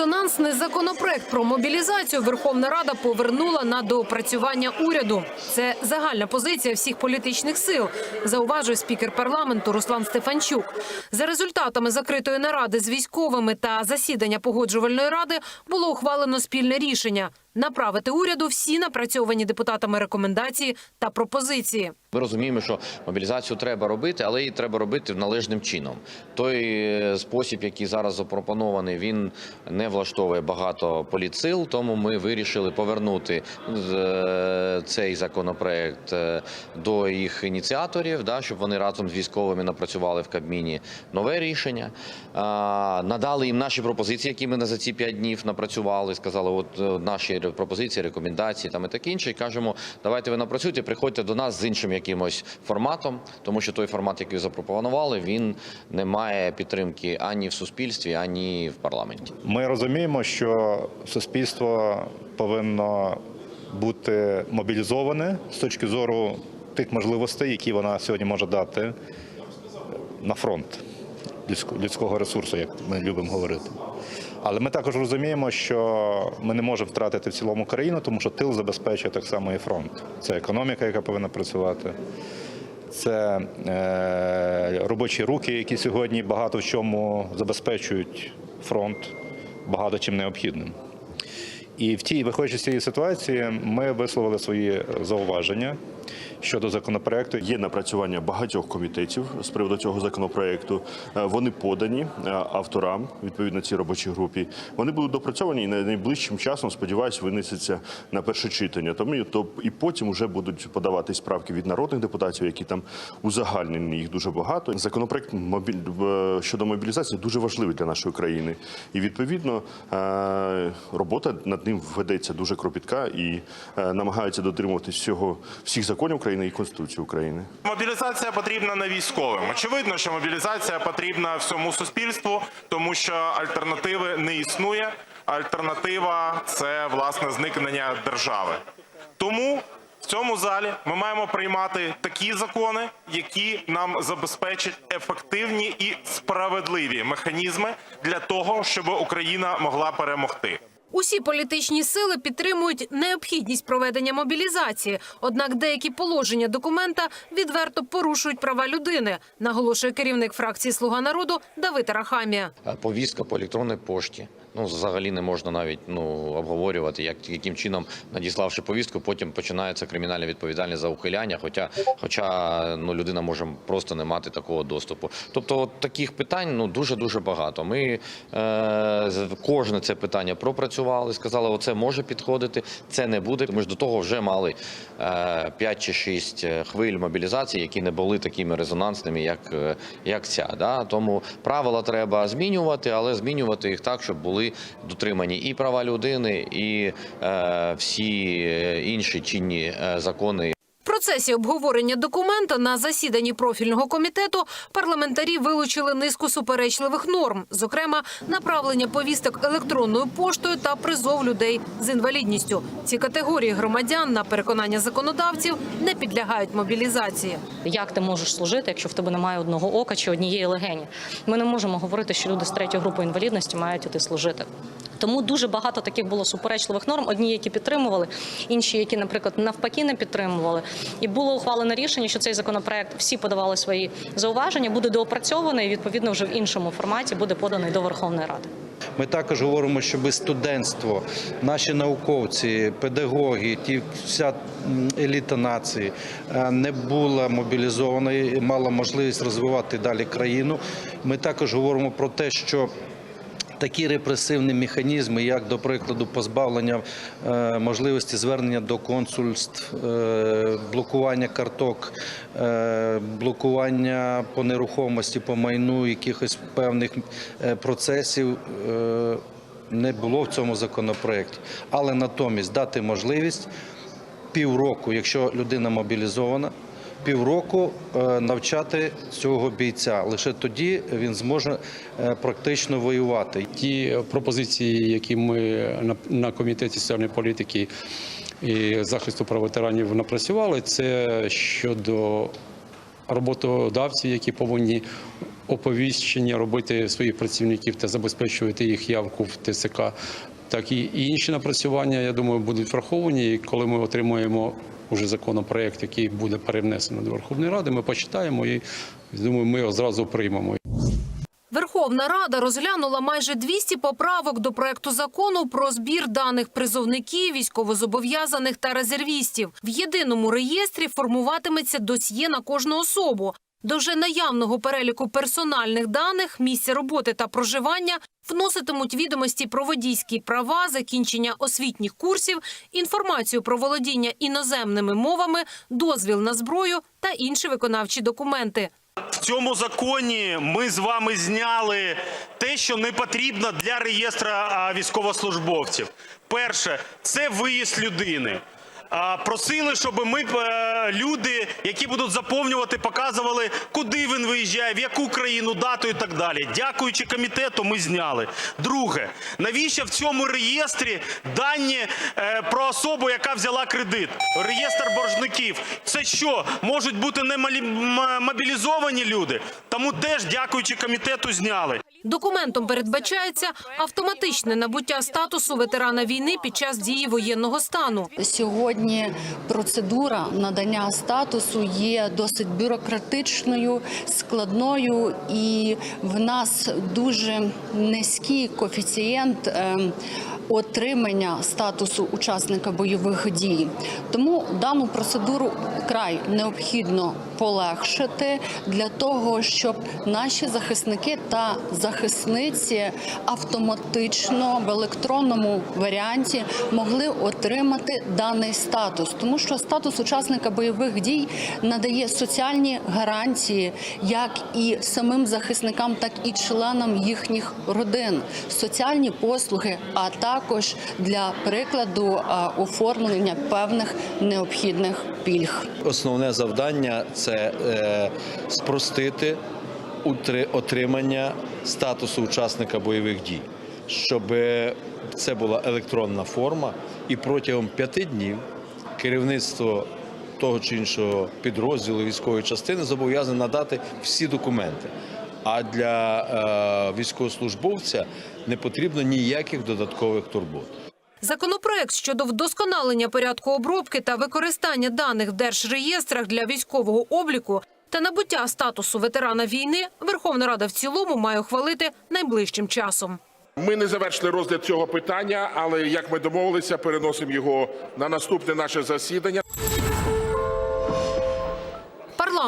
Резонансний законопроект про мобілізацію Верховна Рада повернула на доопрацювання уряду. Це загальна позиція всіх політичних сил, зауважує спікер парламенту Руслан Стефанчук. За результатами закритої наради з військовими та засідання погоджувальної ради було ухвалено спільне рішення направити уряду всі напрацьовані депутатами рекомендації та пропозиції. Ми розуміємо, що мобілізацію треба робити, але її треба робити належним чином. Той е, спосіб, який зараз запропонований, він не влаштовує багато політсил. Тому ми вирішили повернути е, цей законопроект е, до їх ініціаторів, щоб вони разом з військовими напрацювали в Кабміні нове рішення. Надали їм наші пропозиції, які ми за ці п'ять днів напрацювали. Сказали, от наші пропозиції, рекомендації там і таке інше. І кажемо, давайте ви напрацюйте, приходьте до нас з іншим якимось форматом, тому що той формат, який запропонували, він не має підтримки ані в суспільстві, ані в парламенті. Ми розуміємо, що суспільство повинно бути мобілізоване з точки зору тих можливостей, які вона сьогодні може дати на фронт людсько- людського ресурсу, як ми любимо говорити. Але ми також розуміємо, що ми не можемо втратити в цілому країну, тому що тил забезпечує так само і фронт. Це економіка, яка повинна працювати. Це е, робочі руки, які сьогодні багато в чому забезпечують фронт багато чим необхідним. І в тій, виходячи з цієї ситуації, ми висловили свої зауваження щодо законопроекту. Є напрацювання багатьох комітетів з приводу цього законопроекту. Е, Вони подані е, авторам відповідно цій робочій групі. Вони будуть допрацьовані і найближчим часом, сподіваюся, винесеться на перше читання. Тому і- потім вже будуть подаватись правки від народних депутатів, які там узагальнені. Їх дуже багато. Законопроект мобіль щодо мобілізації дуже важливий для нашої країни. І відповідно е, робота над ним ведеться дуже кропітка і е, намагаються дотримуватись всього всіх законів України і Конституції України. Мобілізація потрібна не військовим. Очевидно, що мобілізація потрібна всьому суспільству, тому що альтернативи не існує. Альтернатива це власне зникнення держави. Тому в цьому залі ми маємо приймати такі закони, які нам забезпечать ефективні і справедливі механізми для того, щоб Україна могла перемогти. Усі політичні сили підтримують необхідність проведення мобілізації. Однак деякі положення документа відверто порушують права людини, наголошує керівник фракції Слуга народу Давид Рахамія. Повістка по електронній пошті. Ну, взагалі не можна навіть ну обговорювати, як яким чином, надіславши повістку, потім починається кримінальна відповідальність за ухиляння. Хоча, хоча ну людина може просто не мати такого доступу. Тобто, от таких питань ну дуже дуже багато. Ми е, кожне це питання пропрацювали, сказали, оце може підходити, це не буде. Ми ж до того вже мали е, 5 чи 6 хвиль мобілізації, які не були такими резонансними, як, е, як ця. Да? Тому правила треба змінювати, але змінювати їх так, щоб були дотримані і права людини, і е, всі е, інші чинні е, закони. В процесі обговорення документа на засіданні профільного комітету парламентарі вилучили низку суперечливих норм, зокрема направлення повісток електронною поштою та призов людей з інвалідністю. Ці категорії громадян, на переконання законодавців, не підлягають мобілізації. Як ти можеш служити, якщо в тебе немає одного ока чи однієї легені? Ми не можемо говорити, що люди з третьої групи інвалідності мають іти служити. Тому дуже багато таких було суперечливих норм. Одні, які підтримували, інші, які, наприклад, навпаки, не підтримували. І було ухвалене рішення, що цей законопроект всі подавали свої зауваження, буде доопрацьований і відповідно вже в іншому форматі буде поданий до Верховної Ради. Ми також говоримо, щоб студентство, наші науковці, педагоги, ті вся еліта нації е, не була мобілізована і мала можливість розвивати далі країну. Ми також говоримо про те, що Такі репресивні механізми, як до прикладу, позбавлення е, можливості звернення до консульств, е, блокування карток, е, блокування по нерухомості, по майну якихось певних процесів. не було в цьому законопроекті, але натомість дати можливість півроку, якщо людина мобілізована, півроку е, навчати цього бійця. Лише тоді він зможе е, практично воювати. Ті пропозиції, які ми на, комітеті соціальної політики і захисту прав ветеранів напрацювали, це щодо роботодавців, які повинні оповіщення робити своїх працівників та забезпечувати їх явку в ТСК, так і інші напрацювання, я думаю, будуть враховані. Коли ми отримаємо уже законопроект, який буде перевнесено до Верховної Ради, ми почитаємо і думаю, ми його зразу приймемо. Верховна Рада розглянула майже 200 поправок до проекту закону про збір даних призовників, військовозобов'язаних та резервістів. В єдиному реєстрі формуватиметься досьє на кожну особу. До вже наявного переліку персональних даних, місця роботи та проживання вноситимуть відомості про водійські права, закінчення освітніх курсів, інформацію про володіння іноземними мовами, дозвіл на зброю та інші виконавчі документи. В цьому законі ми з вами зняли те, що не потрібно для реєстра військовослужбовців. Перше, це виїзд людини. Просили, щоб ми е, люди, які будуть заповнювати, показували, куди він виїжджає, в яку країну, дату і так далі. Дякуючи комітету, ми зняли. Друге, навіщо в цьому реєстрі дані е, про особу, яка взяла кредит? Реєстр боржників. Це що? Можуть бути не мобілізовані люди? Тому теж, дякуючи комітету, зняли. Документом передбачається автоматичне набуття статусу ветерана війни під час дії воєнного стану. Сьогодні процедура надання статусу є досить бюрократичною, складною, і в нас дуже низький коефіцієнт ем, отримання статусу учасника бойових дій. Тому дану процедуру край необхідно полегшити для того, щоб наші захисники та захисниці автоматично в електронному варіанті могли отримати даний статус, тому що статус учасника бойових дій надає соціальні гарантії як і самим захисникам, так і членам їхніх родин, соціальні послуги, а також для прикладу оформлення певних необхідних пільг. Основне завдання це е, спростити отримання статусу учасника бойових дій, щоб це була електронна форма, і протягом п'яти днів керівництво того чи іншого підрозділу військової частини зобов'язане надати всі документи. А для е, військовослужбовця не потрібно ніяких додаткових турбот. Законопроект щодо вдосконалення порядку обробки та використання даних в держреєстрах для військового обліку та набуття статусу ветерана війни Верховна Рада в цілому має ухвалити найближчим часом. Ми не завершили розгляд цього питання, але як ми домовилися, переносимо його на наступне наше засідання.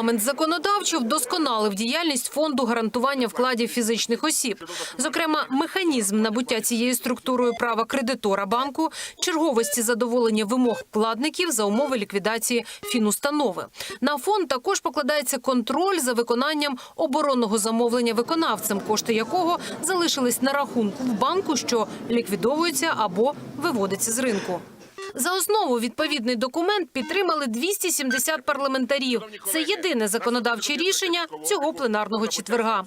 Парламент законодавчо вдосконалив діяльність фонду гарантування вкладів фізичних осіб. Зокрема, механізм набуття цією структурою права кредитора банку, черговості задоволення вимог вкладників за умови ліквідації фінустанови. На фонд також покладається контроль за виконанням оборонного замовлення виконавцем, кошти якого залишились на рахунку в банку, що ліквідовується або виводиться з ринку. За основу відповідний документ підтримали 270 парламентарів. Це єдине законодавче рішення цього пленарного четверга.